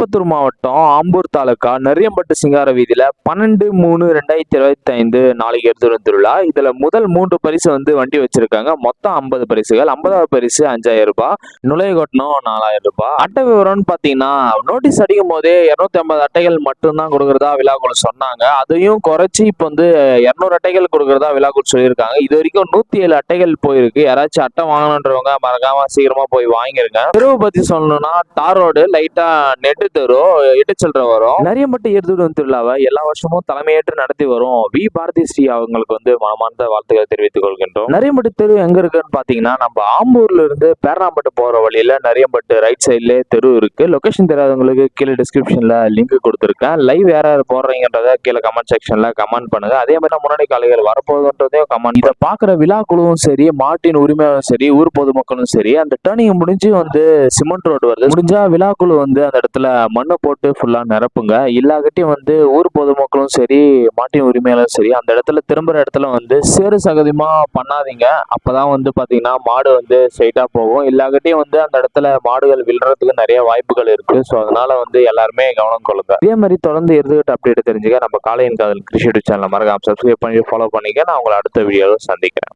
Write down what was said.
திருப்பத்தூர் மாவட்டம் ஆம்பூர் தாலுக்கா நரியம்பட்டு சிங்கார வீதியில பன்னெண்டு மூணு ரெண்டாயிரத்தி இருபத்தி ஐந்து நாளைக்கு எடுத்து திருவிழா. இதுல முதல் மூன்று பரிசு வந்து வண்டி வச்சிருக்காங்க. மொத்தம் ஐம்பது பரிசுகள். ஐம்பதாவது பரிசு அஞ்சாயிரம் ரூபாய். நுழைய கட்டணம் நாலாயிரம் ரூபாய். அட்டை விவரம்னு பாத்தீங்கன்னா நோட்டீஸ் அடிக்கும் போதே இருநூத்தி ஐம்பது அட்டைகள் மட்டும்தான் கொடுக்கறதா விழாக்குழு சொன்னாங்க. அதையும் குறைச்சி இப்போ வந்து இருநூறு அட்டைகள் கொடுக்கறதா விழாக்குழு சொல்லியிருக்காங்க. இது வரைக்கும் நூத்தி ஏழு அட்டைகள் போயிருக்கு. யாராச்சும் அட்டை வாங்கணுன்றவங்க மறக்காம சீக்கிரமா போய் வாங்கிருங்க. தெருவை பத்தி சொல்லணும்னா தார் ரோடு லைட்டா நெட்டு தெரு இட்டுச்சல்ற வரும் நரியம்பட்டு எருதுடன் திருவிழாவை எல்லா வருஷமும் தலைமையேற்று நடத்தி வரும். வி. பாரதி ஸ்ரீ அவங்களுக்கு வந்து மனமார்ந்த வாழ்த்துக்களை தெரிவித்துக் கொள்கின்றோம். நரியம்பட்டு தெரு எங்க இருக்குன்னு பாத்தீங்கன்னா நம்ம ஆம்பூர்ல இருந்து பேரணாம்பட்டு போற வழியில நரியம்பட்டு ரைட் சைட்ல தெரு இருக்கு. லொகேஷன் தெரியாதவங்களுக்கு கீழே டிஸ்கிரிப்ஷன்ல லிங்க் கொடுத்துருக்கேன். லைவ் யார் யார் போடுறீங்கன்றத கீழே கமெண்ட் செக்ஷன்ல கமெண்ட் பண்ணுங்க. அதே மாதிரி முன்னாடி காலைகள் வரப்போகுதுன்றதையும் கமெண்ட் இதை பாக்குற விழா குழுவும் சரி மாட்டின் உரிமையாளரும் சரி ஊர் பொதுமக்களும் சரி அந்த டர்னிங் முடிஞ்சு வந்து சிமெண்ட் ரோடு வருது. முடிஞ்சா விழாக்குழு வந்து அந்த இடத்துல மண்ணை போட்டு ஃபுல்லாக நிரப்புங்க. இல்லாகட்டியும் வந்து ஊர் பொதுமக்களும் சரி மாட்டின் உரிமையாளரும் சரி அந்த இடத்துல திரும்புகிற இடத்துல வந்து சேறு சகதியமாக பண்ணாதீங்க. அப்போ தான் வந்து பார்த்தீங்கன்னா மாடு வந்து ஸ்ட்ரைட்டாக போகும். இல்லாகட்டியும் வந்து அந்த இடத்துல மாடுகள் விழுறதுக்கு நிறைய வாய்ப்புகள் இருக்குது ஸோ அதனால் வந்து எல்லாருமே கவனம் கொள்ளுங்க. இதே மாதிரி தொடர்ந்து இருந்துகிட்டு அப்டேட் தெரிஞ்சுக்க நம்ம காலையின் காதல் கிருஷி யூடியூப் சேனல் மறக்காம சப்ஸ்கிரைப் பண்ணி ஃபாலோ பண்ணிக்க. நான் உங்களை அடுத்த வீடியோவில் சந்திக்கிறேன்.